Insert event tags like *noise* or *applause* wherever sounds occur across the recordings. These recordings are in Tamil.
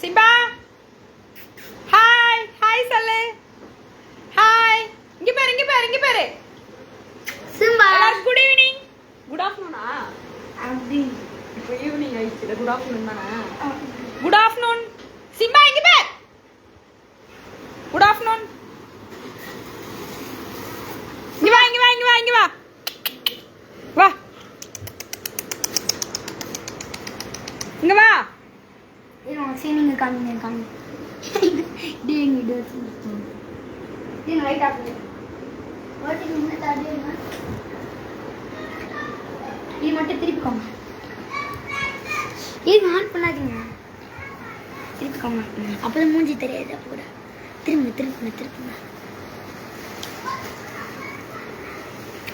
சிம்பா? ஹாய் ஹாய் சொல்லு. ஹாய் இங்க பாரு இங்க பாரு இங்க பாரு. சிம்பா. குட் ஈவினிங் குட் ஆஃப்டர்நூனா அப்படி. இப்போ ஈவினிங் ஆயிடுச்சு குட் ஆஃப்டர்நூன் தானே குட் ஆஃப்டர்நூன் சிம்பா இங்க பார் குட் ஆஃப்டர்நூன் இங்க வா இங்க வா இங்க வா இங்க வா வா இங்க வா சரி நீங்க காமிங்க காமிங்க டேங்க இது டேங்க லைட் ஆஃப் பண்ணு ஓட்டிங்க முன்ன தாடிங்க இது மட்டும் திருப்பிக்கோங்க இது ஆன் பண்ணாதீங்க. திருப்பிக்கோங்க அப்பதான் மூஞ்சி தெரியாது அப்போ கூட. திரும்புங்க திருப்புங்க திருப்புங்க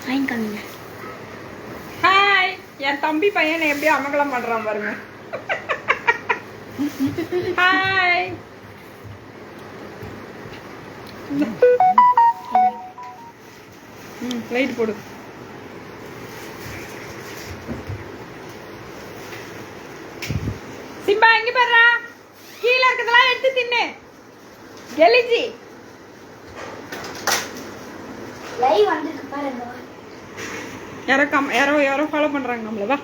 லைன் காமிங்க. ஹாய் என் தம்பி பையனை எப்படி அமகலம் பண்றான் பாருங்க. *laughs* ஹாய் ம் லைட் போடு. சிம்பா எங்க பாருடா. கீழ இருக்கதெல்லாம் எடுத்து தின்னு. கெலிஜி லைவ் வந்துருக்கு பாருங்க யாரோ கம் யாரோ யாரோ ஃபாலோ பண்றாங்க நம்மள வா.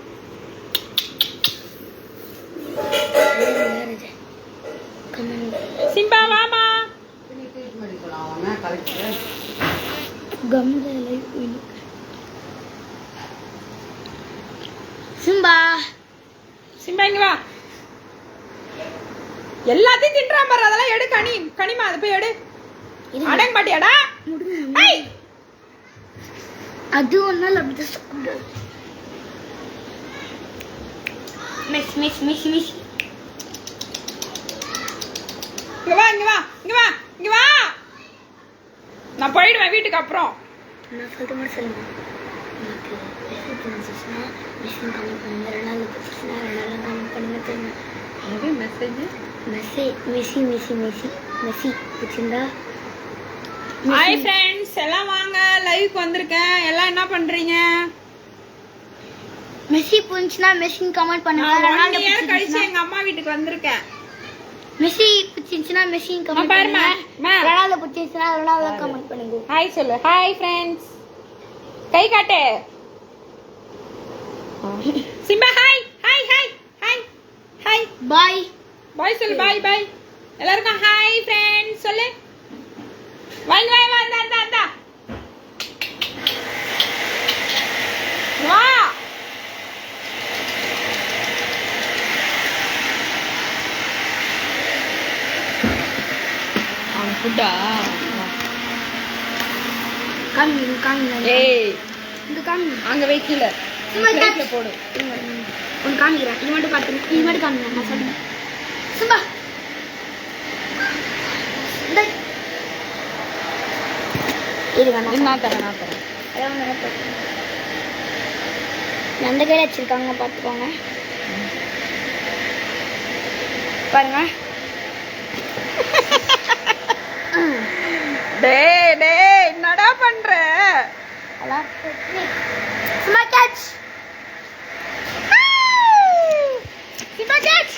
சிம்பா வாமா. Live Simba. சிம்பா இங்க வா. எல்லாத்தையும் தின்றான் பாரு. அதெல்லாம் எடு கனி கனிமா அதை போய் எடு. அடங்க மாட்டியாடா அது ஒன்றால் அப்படிதான் சாப்பிடு மிஸ் மிஸ் மிஸ் மிஸ். இங்க வா இங்க வா இங்க வா. நான் போயிடுவேன் வீட்டுக்கு அப்புறம். நான் சொல்லிட்டு மட்டும் சொல்லுங்க. எனக்கு மெசேஜ் வந்துச்சுன்னா மெசேஜ் கமெண்ட் பண்ணுங்க ரெண்டாவது பிரச்சனை ரெண்டாவது கமெண்ட் பண்ணுங்க தெரியுங்க எது message message Messi Messi Messi Messi பிடிச்சிருந்தா ஹாய் ஃப்ரெண்ட்ஸ் எல்லாம் வாங்க. லைவ்க்கு வந்திருக்கேன். எல்லாம் என்ன பண்றீங்க? மெஸ்ஸி பிடிச்சுன்னா மெஸ்ஸின்னு கமெண்ட் பண்ணுங்க. நான் ஒன் ரெனால்டோ இயர் கழிச்சு பிடிச்சிருந்துச்சுன்னா எங்க அம்மா வீட்டுக்கு வந்திருக்கேன். மெஸ்ஸி பிடிச்சிருந்துச்சுன்னா அம்மா கமெண்ட் அம்மா. ரெனால்டோ பிடிச்சிருந்துச்சுன்னா ரெனால்டோ கமெண்ட் பண்ணுங்க. ஹாய் சொல்லு. ஹாய் ஃப்ரெண்ட்ஸ் கை காட்டு. Simba hi hi hi hi hi bye bye சொல்லு பாய் பாய் எல்லாருக்கும் ஹாய் ஃப்ரெண்ட்ஸ் சொல்லு. வாங்க வாங்க வா இந்தா இந்தா இந்தா வா ஃபுட்டா காமிங்க காமிங்க ஏய் இந்த காமிங்க அங்க வை கீழே. பிளேட்ல போடு. ஒன்று காமிக்கிறேன் இது மட்டும் பார்த்துங்க இது மட்டும் காமிங்க நான் சொல்லுங்க சும்மா இந்த இது வேணாம் இது நான் தரேன் நான் தரேன் எந்த கையில் வச்சிருக்காங்க பார்த்துக்கோங்க பாருங்க டேய் டேய் என்னடா பண்ற? சும்மா catch Simba catch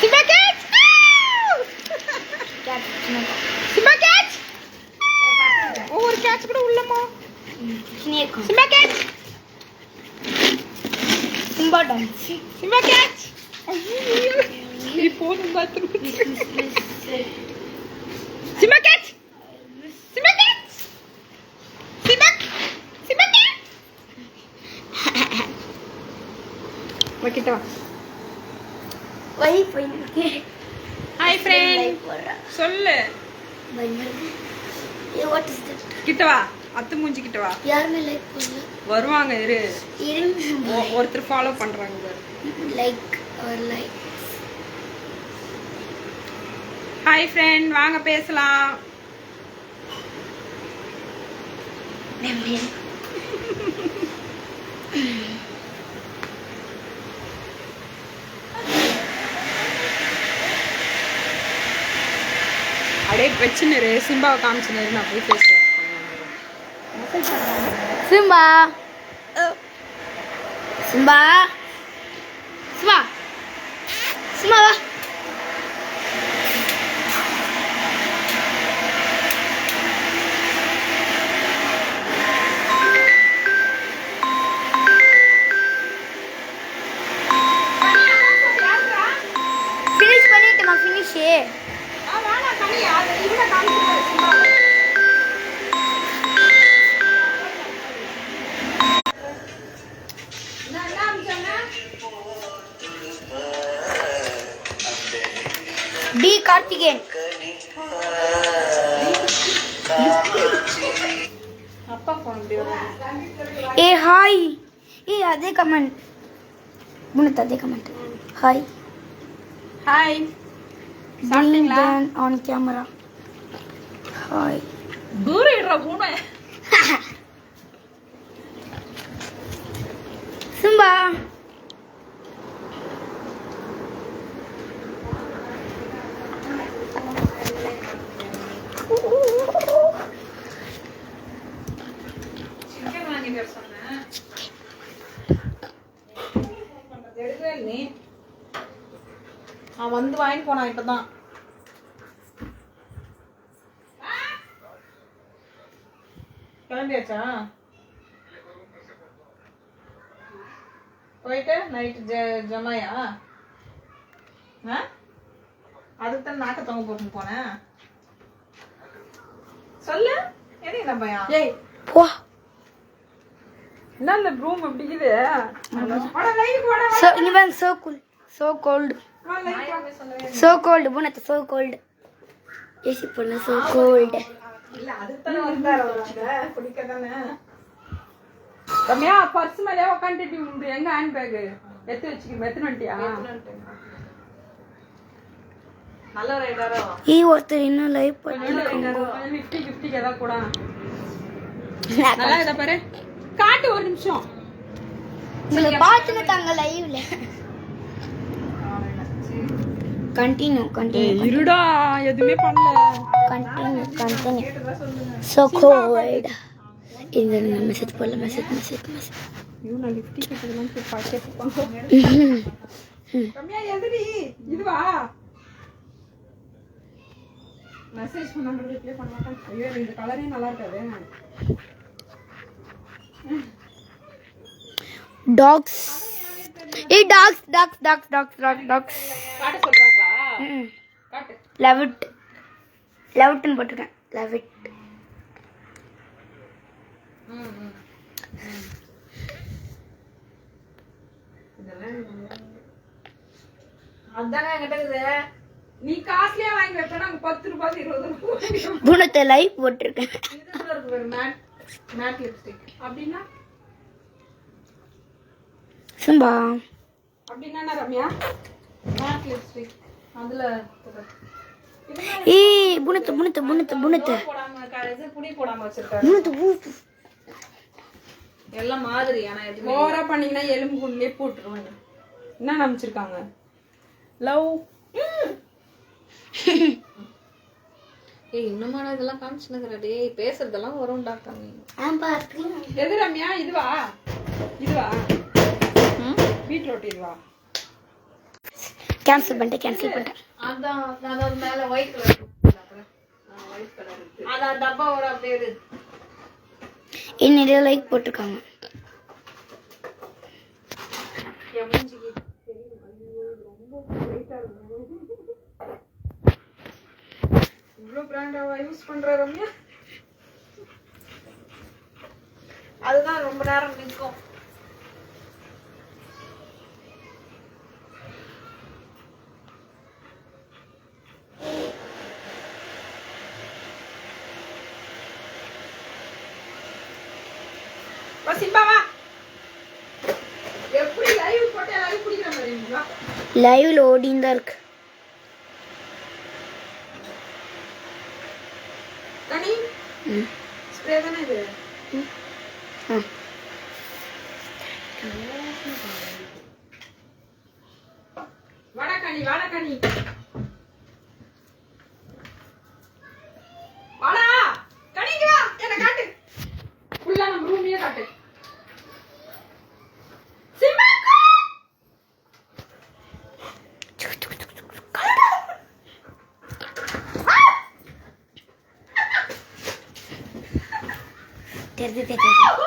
Simba catch Simba catch ஒவ்வொரு கேட்ச் கூட உள்ளமா Simba catch Simba dance catch நீ போதும் bathroom Simba catch Simba catch Simba Simba catch வைக்கிட்ட வா வை போயிருக்கு ஹாய் ஃப்ரெண்ட் சொல்லு. கிட்ட வா. அத்து மூஞ்சி கிட்ட வா. யாருமே லைக் பண்ணல. வருவாங்க இரு. ஒருத்தர் ஃபாலோ பண்றாங்க. லைக் ஒரு லைக் ஹாய் ஃப்ரெண்ட் வாங்க பேசலாம். அப்படியே வச்சுன்னு சிம்பாவை காமிச்சுன்னு நான் போய் face wash Simba. Simba. Simba. Simba வா. ஏ அதே கமெண்ட் முன்னத்து அதே கமெண்ட் ஹாய் ஹாய் சாப்பிட்டீங்களா ஆன் கேமரா ஹாய் தூரம் இடுறா பூனை *laughs* சும்பா சிக்கன் வாங்கிட்டு வர சொன்னேன் எடுக்கவே இல்லை நீ அவன் வந்து வாங்கிட்டு போனான் இப்பதான். கிளம்பியாச்சா? போயிட்டு நைட்டு ஜ ஜமாயா? ஆ? அதுக்கு தான் நாக்க தொங்க போட்டு போனேன். சொல்லு. என்ன ஏய் வா. என்ன இந்த ரூம் எப்படி இருக்குது? சோ கோல்டு சோ கோல்டு புனத்து சோ கோல்டு ஏசி பொண்ணு சோ கோல்டு இல்ல அதுக்கு வந்தாரு குடிக்க தானே ரம்யா பர்ஸ் மேலே உட்காந்துட்டு உண்டு எங்க ஹேண்ட் பேக் எடுத்து வச்சுக்க எத்தனை வண்டியா? நல்ல ரைடரோ ஈ ஒருத்தர் இன்னும் லைவ் பண்ணி நல்ல ரைடரோ ஃபிஃப்டி ஃபிஃப்டிக்கு ஏதாவது கூட நல்லா இதை பாரு. காட்டு ஒரு நிமிஷம். உங்களை பார்த்துட்டாங்க லைவ்ல கண்டினியூ கண்டினியூ இருடா எதுவுமே பண்ணல. கண்டினியூ கண்டினியூ சோ கோல்டு இந்த மெசேஜ் போடல மெசேஜ் மெசேஜ் மெசேஜ் ஐயோ நான் லிஃப்டி கிட்டலாம் போய் பாக்கெட் ரம்யா எதிரி இதுவா? மெசேஜ் பண்ண மட்டும் ரிப்ளை பண்ண மாட்டேன். ஐயோ இந்த கலரே நல்லா இருக்காது டாக்ஸ் tax tax tax tax tax டாக்ஸ் சொல்றாங்களா காட்டு. லெவிட் லெவிட்னு போட்டிருக்கேன். இருக்குது. நீ காஸ்ட்லியா வாங்கி அங்க பத்து ரூபாய் இருபது ரூபாய் குணத்தை லைவ் போட்டிருக்கேன். மேட் லிப்ஸ்டிக் அப்படின்னா? சும்பா. அப்படின்னா ரம்யா? மேட் லிப்ஸ்டிக் ஏய் புனத்து புனத்து புனத்து புனத்து. புனத்து புனத்து எல்லாம் மாதிரி ஆனா ஓவரா பண்ணீங்கன்னா எலும்பு குண்டிலே போட்டுருவாங்க. என்ன நினைச்சிருக்காங்க? லவ் ஏய் இன்னுமா நான் இதெல்லாம் காமிச்சுனுக்குற டேய் பேசுறதெல்லாம் வரும்டா கம்மி ஆம்பா எது ரம்யா? இதுவா? இதுவா? பீட்ரூட் இதுவா கேன்சல் பண்ணிட்டேன் கேன்சல் பண்ணிட்டேன். அதான் அதான் மேல ஒயிட் கலர் அதான் டப்பா ஒரு அப்படியே நிறைய லைக் போட்டிருக்காங்க. இவ்ளோ பிராண்டாவா யூஸ் பண்ற ரம்யா? அதுதான் ரொம்ப நேரம் நிற்கும். சிம்பா வா. எப்படி லைவ் போட்டு எல்லாரும் குடிக்கிற மாதிரி வா. லைவ்ல ஓடின்னு தான்? இருக்கு ம். ஸ்ப்ரே தானே இது? Derdi de dedi.